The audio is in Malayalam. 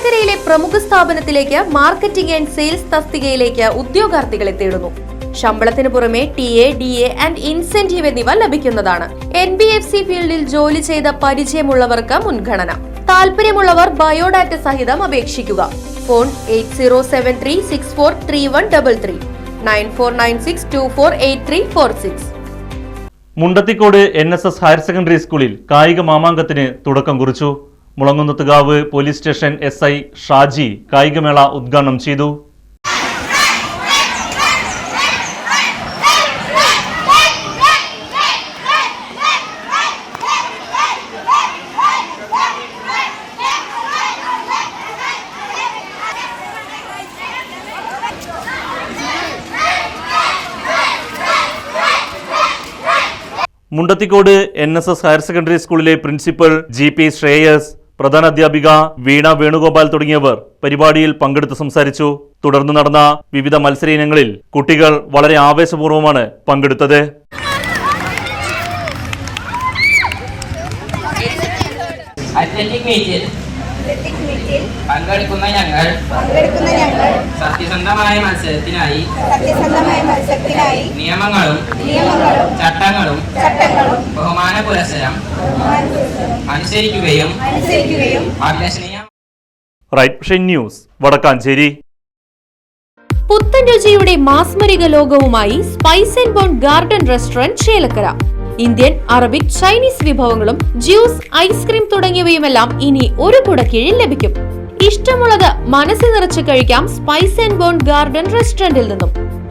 ചേലക്കരയിലെ പ്രമുഖ സ്ഥാപനത്തിലേക്ക് മാർക്കറ്റിംഗ് ആൻഡ് സെയിൽസ് തസ്തികയിലേക്ക് ഉദ്യോഗാർത്ഥികളെ തേടുന്നു. ശമ്പളത്തിന് പുറമെ T A D A and incentive എന്നിവ ലഭിക്കുന്നതാണ്. എൻ ബി എഫ് സി ഫീൽഡിൽ ജോലി ചെയ്ത പരിചയമുള്ളവർക്ക് മുൻഗണന. താല്പര്യമുള്ളവർ ബയോഡാറ്റ സഹിതം അപേക്ഷിക്കുക. Phone eight zero seven three six four three one double three. Nine four nine six two four eight three four six. Mundathikode N S S higher secondary സ്കൂളിൽ കായിക മാമാങ്കത്തിന് തുടക്കം കുറിച്ചു. Mulangunnathukavu police station S I Shaji കായികമേള ഉദ്ഘാടനം ചെയ്തു. Mundathikode N S S higher secondary സ്കൂളിലെ പ്രിൻസിപ്പൽ ജി പി ശ്രേയസ് പ്രധാന അധ്യാപിക വീണ വേണുഗോപാൽ തുടങ്ങിയവർ പരിപാടിയിൽ പങ്കെടുത്ത് സംസാരിച്ചു. തുടർന്ന് നടന്ന വിവിധ മത്സര ഇനങ്ങളിൽ കുട്ടികൾ വളരെ ആവേശപൂർവമാണ് പങ്കെടുത്തത്. അത്ലറ്റിക് മീറ്റിൽ പങ്കെടുക്കുന്ന ഞങ്ങൾ പങ്കെടുക്കുന്ന ഞങ്ങൾ സത്യസന്ധമായ മത്സരത്തിനായി സത്യസന്ധമായ മത്സരത്തിനായി നിയമങ്ങളും നിയമങ്ങളും ചട്ടങ്ങളും ചട്ടങ്ങളും അനുസരിക്കുകയും അനുസരിക്കുകയും റൈറ്റ് വിഷൻ ന്യൂസ് വടക്കാഞ്ചേരി. പുത്തൻ രുചിയുടെ മാസ്മരിക ലോകവുമായി spice and bone garden restaurant Chelakkara Indian Arabic Chinese വിഭവങ്ങളും ജ്യൂസ് ഐസ്ക്രീം തുടങ്ങിയവയുമെല്ലാം ഇനി ഒരു കുടക്കീഴിൽ ലഭിക്കും. ഇഷ്ടമുള്ളത് മനസ്സ് നിറച്ച് കഴിക്കാം സ്പൈസ് ആൻഡ് ബോൺ ഗാർഡൻ റെസ്റ്റോറന്റിൽ നിന്നും.